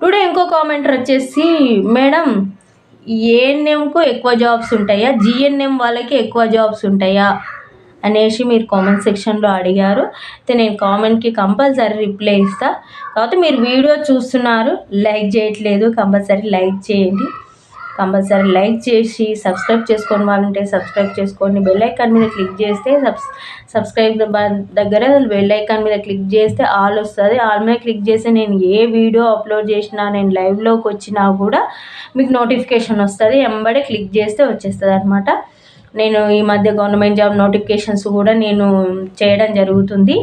Today ఇంకో commenter వచ్చేసి madam ఏఎన్ఎంకు ఎక్కువ జాబ్స్ ఉంటాయా? జిఎన్ఎం వాళ్ళకి ఎక్కువ జాబ్స్ ఉంటాయా? అనేసి మీరు కామెంట్ సెక్షన్లో అడిగారు. అయితే నేను కామెంట్కి కంపల్సరీ రిప్లై ఇస్తా. కాకపోతే మీరు వీడియో చూస్తున్నారు లైక్ చేయట్లేదు కంపల్సరీ లైక్ చేయండి. కంపల్సరీ లైక్ చేసి సబ్స్క్రైబ్ చేసుకొని వాళ్ళంటే సబ్స్క్రైబ్ చేసుకోండి బెల్ ఐకాన్ మీద క్లిక్ చేస్తే సబ్స్ సబ్స్క్రైబ్ దగ్గర బెల్ ఐకాన్ మీద క్లిక్ చేస్తే ఆల్ వస్తుంది. ఆల్ మీద క్లిక్ చేస్తే నేను ఏ వీడియో అప్లోడ్ చేసినా నేను లైవ్లోకి వచ్చినా కూడా మీకు నోటిఫికేషన్ వస్తుంది. ఎంబడే క్లిక్ చేస్తే వచ్చేస్తుంది అనమాట నేను ఈ మధ్య గవర్నమెంట్ జాబ్ నోటిఫికేషన్స్ కూడా నేను చేయడం జరుగుతుంది.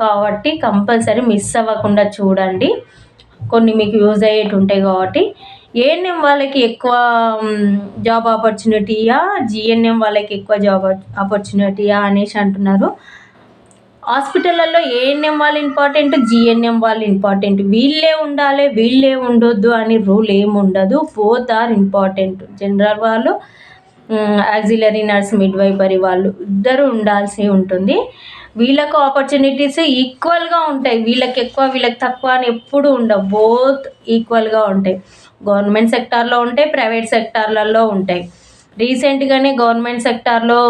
కాబట్టి కంపల్సరీ మిస్ అవ్వకుండా చూడండి. కొన్ని మీకు యూజ్ అయ్యేటి ఉంటాయి కాబట్టి ఏఎన్ఎం వాళ్ళకి ఎక్కువ జాబ్ ఆపర్చునిటీయా జిఎన్ఎం వాళ్ళకి ఎక్కువ జాబ్ ఆపర్చునిటీయా అనేసి అంటున్నారు. హాస్పిటల్లో ఏఎన్ఎం వాళ్ళు ఇంపార్టెంట్ జిఎన్ఎం వాళ్ళు ఇంపార్టెంట్ వీళ్ళే ఉండాలి వీళ్ళే ఉండొద్దు అని రూల్ ఏమి ఉండదు. బోత్ ఆర్ ఇంపార్టెంట్ జనరల్ వాళ్ళు యాక్సిలరీ నర్స్ మిడ్వైపరీ వాళ్ళు ఇద్దరు ఉండాల్సి ఉంటుంది. వీళ్ళకు ఆపర్చునిటీస్ ఈక్వల్గా ఉంటాయి. వీళ్ళకి ఎక్కువ వీళ్ళకి తక్కువ అని ఎప్పుడు ఉండవు. బోత్ ఈక్వల్గా ఉంటాయి. గవర్నమెంట్ సెక్టార్లో ఉంటాయి ప్రైవేట్ సెక్టార్లలో ఉంటాయి. రీసెంట్గానే గవర్నమెంట్ సెక్టార్లో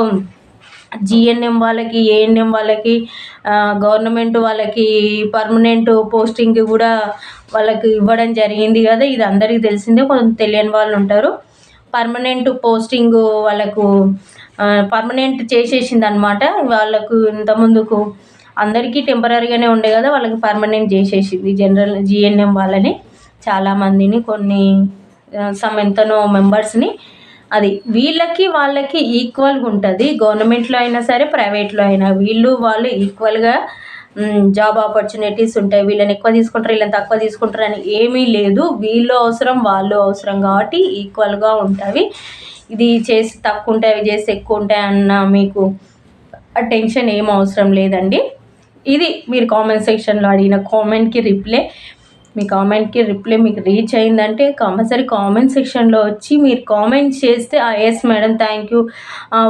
జిఎన్ఎం వాళ్ళకి ఏఎన్ఎం వాళ్ళకి గవర్నమెంట్ వాళ్ళకి పర్మనెంట్ పోస్టింగ్ కూడా వాళ్ళకి ఇవ్వడం జరిగింది కదా. ఇది అందరికీ తెలిసిందే. కొంచెం తెలియని వాళ్ళు ఉంటారు. పర్మనెంట్ పోస్టింగ్ వాళ్ళకు పర్మనెంట్ చేసేసింది అనమాట వాళ్ళకు ఇంతకుముందుకు అందరికీ టెంపరీగానే ఉండే కదా వాళ్ళకి పర్మనెంట్ చేసేసింది జనరల్ జిఎన్ఎం వాళ్ళని చాలామందిని కొన్ని సమ్ ఎంతనో మెంబర్స్ని అది వీళ్ళకి వాళ్ళకి ఈక్వల్గా ఉంటుంది. గవర్నమెంట్లో అయినా సరే ప్రైవేట్లో అయినా వీళ్ళు వాళ్ళు ఈక్వల్గా జాబ్ ఆపర్చునిటీస్ ఉంటాయి. వీళ్ళని ఎక్కువ తీసుకుంటారు వీళ్ళని తక్కువ తీసుకుంటారు అని ఏమీ లేదు. వీళ్ళు అవసరం వాళ్ళు అవసరం కాబట్టి ఈక్వల్గా ఉంటుంది ఇది చేసి తక్కువ ఉంటాయి అవి చేసి ఎక్కువ ఉంటాయి అన్న మీకు టెన్షన్ ఏం అవసరం లేదండి. ఇది మీరు కామెంట్ సెక్షన్లో అడిగిన కామెంట్కి రిప్లై మీ కామెంట్కి రిప్లై మీకు రీచ్ అయిందంటే కంపల్సరీ కామెంట్ సెక్షన్లో వచ్చి మీరు కామెంట్ చేస్తే yes madam thank you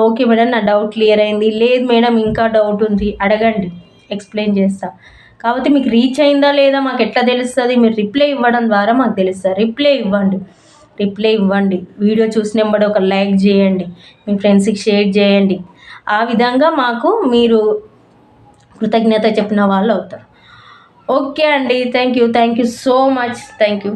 okay madam నా డౌట్ క్లియర్ అయింది. లేదు మేడం ఇంకా డౌట్ ఉంది. అడగండి ఎక్స్ప్లెయిన్ చేస్తా. కాబట్టి మీకు రీచ్ అయిందా లేదా మాకు ఎట్లా తెలుస్తుంది? మీరు రిప్లై ఇవ్వడం ద్వారా మాకు తెలుస్తుంది రిప్లై ఇవ్వండి. రిప్లై ఇవ్వండి. వీడియో చూసిన వెంబడి ఒక లైక్ చేయండి. మీ ఫ్రెండ్స్కి షేర్ చేయండి. ఆ విధంగా మాకు మీరు కృతజ్ఞత చెప్పిన వాళ్ళు అవుతారు. ఓకే అండి. Thank you thank you so much. Thank you